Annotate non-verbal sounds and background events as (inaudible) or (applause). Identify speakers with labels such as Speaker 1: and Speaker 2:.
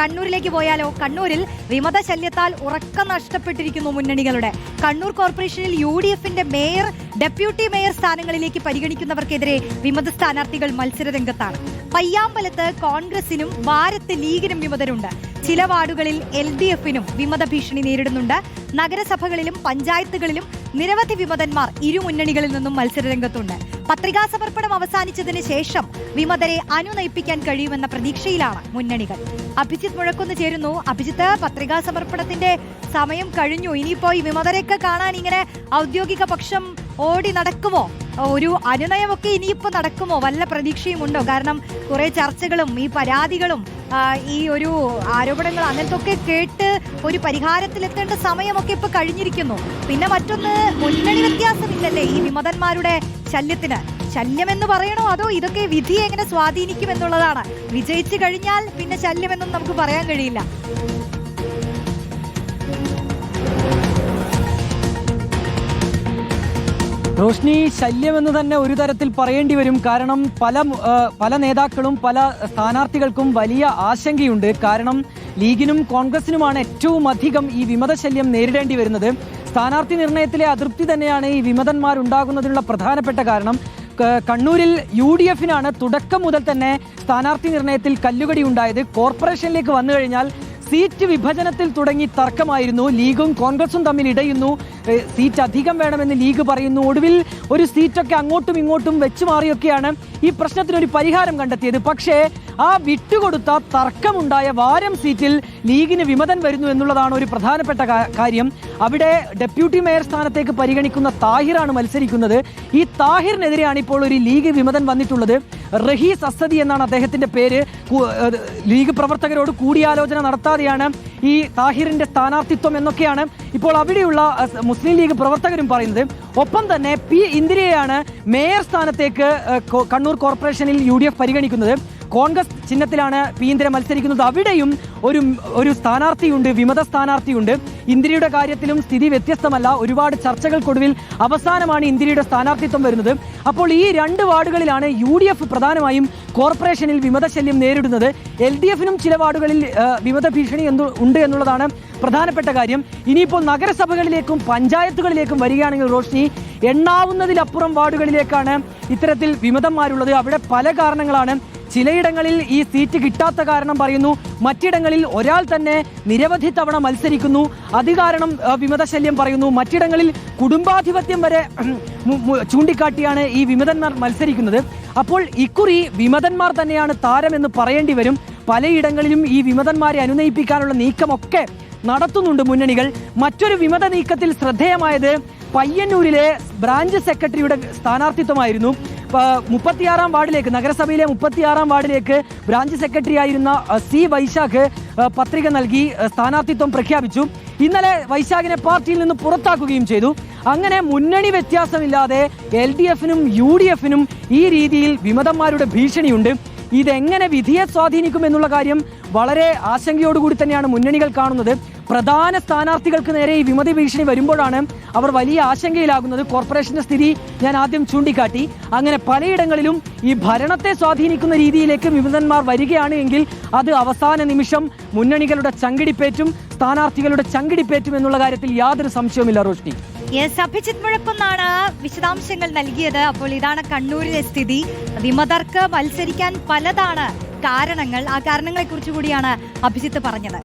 Speaker 1: കണ്ണൂരിലേക്ക് പോയാലോ? കണ്ണൂരിൽ വിമത ശല്യത്താൽ ഉറക്കം നഷ്ടപ്പെട്ടിരിക്കുന്നു മുന്നണികളുടെ. കണ്ണൂർ കോർപ്പറേഷനിൽ യു ഡി എഫിന്റെ മേയർ ഡെപ്യൂട്ടി മേയർ സ്ഥാനങ്ങളിലേക്ക് പരിഗണിക്കുന്നവർക്കെതിരെ വിമത സ്ഥാനാർത്ഥികൾ മത്സരരംഗത്താണ്. പയ്യാമ്പലത്ത് കോൺഗ്രസിനും ഭാരത് ലീഗിനും വിമതരുണ്ട്. ചില വാർഡുകളിൽ എൽ ഡി എഫിനും വിമത ഭീഷണി നേരിടുന്നുണ്ട്. നഗരസഭകളിലും പഞ്ചായത്തുകളിലും നിരവധി വിമതന്മാർ ഇരുമുന്നണികളിൽ നിന്നും മത്സരരംഗത്തുണ്ട്. പത്രികാ സമർപ്പണം അവസാനിച്ചതിന് ശേഷം വിമതരെ അനുനയിപ്പിക്കാൻ കഴിയുമെന്ന പ്രതീക്ഷയിലാണ് മുന്നണികൾ. അഭിജിത്ത് മുഴക്കുന്നു ചേരുന്നു. അഭിജിത്ത് പത്രികാ സമർപ്പണത്തിന്റെ സമയം കഴിഞ്ഞു. ഇനിയിപ്പോ ഈ വിമതരെയൊക്കെ കാണാൻ ഇങ്ങനെ ഔദ്യോഗിക പക്ഷം ഓടി നടക്കുമോ? ഒരു അനുനയമൊക്കെ ഇനിയിപ്പോ നടക്കുമോ? വല്ല പ്രതീക്ഷയും ഉണ്ടോ കാരണം കുറെ ചർച്ചകളും ഈ പരാതികളും ഈ ഒരു ആരോപണങ്ങൾ അങ്ങനത്തെ ഒക്കെ കേട്ട് ഒരു പരിഹാരത്തിലെത്തേണ്ട സമയമൊക്കെ ഇപ്പൊ കഴിഞ്ഞിരിക്കുന്നു. പിന്നെ മറ്റൊന്ന് മുന്നണി വ്യത്യാസമില്ലല്ലേ ഈ വിമതന്മാരുടെ ശല്യത്തിന്? ശല്യമെന്ന് പറയണോ അതോ ഇതൊക്കെ വിധി എങ്ങനെ സ്വാധീനിക്കും എന്നുള്ളതാണ് വിജയിച്ചു കഴിഞ്ഞാൽ പിന്നെ ശല്യമെന്നും നമുക്ക് പറയാൻ കഴിയില്ല.
Speaker 2: റോഷ്നി ശല്യമെന്ന് തന്നെ ഒരു തരത്തിൽ പറയേണ്ടി വരും. കാരണം പല പല നേതാക്കളും പല സ്ഥാനാർത്ഥികൾക്കും വലിയ ആശങ്കയുണ്ട്. കാരണം ലീഗിനും കോൺഗ്രസിനുമാണ് ഏറ്റവും അധികം ഈ വിമത ശല്യം നേരിടേണ്ടി വരുന്നത്. സ്ഥാനാർത്ഥി നിർണയത്തിലെ അതൃപ്തി തന്നെയാണ് ഈ വിമതന്മാരുണ്ടാകുന്നതിനുള്ള പ്രധാനപ്പെട്ട കാരണം. കണ്ണൂരിൽ യു ഡി എഫിനാണ് തുടക്കം മുതൽ തന്നെ സ്ഥാനാർത്ഥി നിർണയത്തിൽ കല്ലുകടി ഉണ്ടായത്. കോർപ്പറേഷനിലേക്ക് വന്നു കഴിഞ്ഞാൽ സീറ്റ് വിഭജനത്തിൽ തുടങ്ങി തർക്കമായിരുന്നു. ലീഗും കോൺഗ്രസും തമ്മിൽ ഇടയുന്നു. സീറ്റ് അധികം വേണമെന്ന് ലീഗ് പറയുന്നു. ഒടുവിൽ ഒരു സീറ്റൊക്കെ അങ്ങോട്ടും ഇങ്ങോട്ടും വെച്ചു മാറിയൊക്കെയാണ് ഈ പ്രശ്നത്തിനൊരു പരിഹാരം കണ്ടെത്തിയത്. പക്ഷേ ആ വിട്ടുകൊടുത്ത തർക്കമുണ്ടായ വാരം സീറ്റിൽ ലീഗിന് വിമതൻ വരുന്നു എന്നുള്ളതാണ് ഒരു പ്രധാനപ്പെട്ട കാര്യം. അവിടെ ഡെപ്യൂട്ടി മേയർ സ്ഥാനത്തേക്ക് പരിഗണിക്കുന്ന താഹിറാണ് മത്സരിക്കുന്നത്. ഈ താഹിറിനെതിരെയാണ് ഇപ്പോൾ ഒരു ലീഗ് വിമതൻ വന്നിട്ടുള്ളത്. റഹീസ് അസദി എന്നാണ് അദ്ദേഹത്തിന്റെ പേര്. ലീഗ് പ്രവർത്തകരോട് കൂടിയാലോചന നടത്താതെയാണ് ഈ താഹിറിന്റെ സ്ഥാനാർത്ഥിത്വം എന്നൊക്കെയാണ് ഇപ്പോൾ അവിടെയുള്ള മുസ്ലിം ലീഗ് പ്രവർത്തകരും പറയുന്നത് ഒപ്പം തന്നെ പി ഇന്ദിരയെയാണ് മേയർ സ്ഥാനത്തേക്ക് കണ്ണൂർ കോർപ്പറേഷനിൽ യു ഡി എഫ് പരിഗണിക്കുന്നത്. കോൺഗ്രസ് ചിഹ്നത്തിലാണ് പി ഇന്ദിര മത്സരിക്കുന്നത്. അവിടെയും ഒരു ഒരു സ്ഥാനാർത്ഥിയുണ്ട് വിമത സ്ഥാനാർത്ഥിയുണ്ട്. ഇന്ദിരയുടെ കാര്യത്തിലും സ്ഥിതി വ്യത്യസ്തമല്ല. ഒരുപാട് ചർച്ചകൾക്കൊടുവിൽ അവസാനമാണ് ഇന്ദിരയുടെ സ്ഥാനാർത്ഥിത്വം വരുന്നത്. അപ്പോൾ ഈ രണ്ട് വാർഡുകളിലാണ് യു ഡി എഫ് പ്രധാനമായും കോർപ്പറേഷനിൽ വിമതശല്യം നേരിടുന്നത്. എൽ ഡി എഫിനും ചില വാർഡുകളിൽ വിമത ഭീഷണി എന്തു ഉണ്ട് എന്നുള്ളതാണ് പ്രധാനപ്പെട്ട കാര്യം ഇനിയിപ്പോൾ നഗരസഭകളിലേക്കും പഞ്ചായത്തുകളിലേക്കും വരികയാണെങ്കിൽ റോഷ്നി എണ്ണാവുന്നതിലപ്പുറം വാർഡുകളിലേക്കാണ് ഇത്തരത്തിൽ വിമതന്മാരുള്ളത്. അവിടെ പല കാരണങ്ങളാണ്. ചിലയിടങ്ങളിൽ ഈ സീറ്റ് കിട്ടാത്ത കാരണം പറയുന്നു. മറ്റിടങ്ങളിൽ ഒരാൾ തന്നെ നിരവധി തവണ മത്സരിക്കുന്നു. അത് കാരണം ആ, വിമതശല്യം പറയുന്നു. മറ്റിടങ്ങളിൽ കുടുംബാധിപത്യം വരെ (clears throat) ചൂണ്ടിക്കാട്ടിയാണ് ഈ വിമതന്മാർ മത്സരിക്കുന്നത്. അപ്പോൾ ഇക്കുറി വിമതന്മാർ തന്നെയാണ് താരമെന്ന് പറയേണ്ടി വരും. പലയിടങ്ങളിലും ഈ വിമതന്മാരെ അനുനയിപ്പിക്കാനുള്ള നീക്കമൊക്കെ നടത്തുന്നുണ്ട് മുന്നണികൾ. മറ്റൊരു വിമത നീക്കത്തിൽ ശ്രദ്ധേയമായത് പയ്യന്നൂരിലെ ബ്രാഞ്ച് സെക്രട്ടറിയുടെ സ്ഥാനാർത്ഥിത്വമായിരുന്നു. മുപ്പത്തിയാറാം വാർഡിലേക്ക് നഗരസഭയിലെ മുപ്പത്തിയാറാം വാർഡിലേക്ക് ബ്രാഞ്ച് സെക്രട്ടറി ആയിരുന്ന സി വൈശാഖ് പത്രിക നൽകി സ്ഥാനാർത്ഥിത്വം പ്രഖ്യാപിച്ചു. ഇന്നലെ വൈശാഖിനെ പാർട്ടിയിൽ നിന്ന് പുറത്താക്കുകയും ചെയ്തു. അങ്ങനെ മുന്നണി വ്യത്യാസമില്ലാതെ എൽ ഡി എഫിനും യു ഡി എഫിനും ഈ രീതിയിൽ വിമതന്മാരുടെ ഭീഷണിയുണ്ട്. ഇതെങ്ങനെ വിധിയെ സ്വാധീനിക്കും എന്നുള്ള കാര്യം വളരെ ആശങ്കയോടുകൂടി തന്നെയാണ് മുന്നണികൾ കാണുന്നത്. പ്രധാന സ്ഥാനാർത്ഥികൾക്ക് നേരെ ഈ വിമതി ഭീഷണി വരുമ്പോഴാണ് അവർ വലിയ ആശങ്കയിലാകുന്നത്. കോർപ്പറേഷന്റെ സ്ഥിതി ഞാൻ ആദ്യം ചൂണ്ടിക്കാട്ടി. അങ്ങനെ പലയിടങ്ങളിലും ഈ ഭരണത്തെ സ്വാധീനിക്കുന്ന രീതിയിലേക്ക് വിമതന്മാർ വരികയാണ് എങ്കിൽ അത് അവസാന നിമിഷം മുന്നണികളുടെ ചങ്കിടിപ്പേറ്റും സ്ഥാനാർത്ഥികളുടെ ചങ്കിടിപ്പേറ്റും എന്നുള്ള കാര്യത്തിൽ യാതൊരു സംശയവുമില്ല റോഷ്നി.
Speaker 1: യെസ് അഭിജിത് മുഴക്കുന്നാണ് വിശദാംശങ്ങൾ നൽകിയത്. അപ്പോൾ ഇതാണ് കണ്ണൂരിലെ സ്ഥിതി. വിമതർക്ക് മത്സരിക്കാൻ പലതാണ് കാരണങ്ങൾ. ആ കാരണങ്ങളെ കുറിച്ച് കൂടിയാണ് അഭിജിത്ത് പറഞ്ഞത്.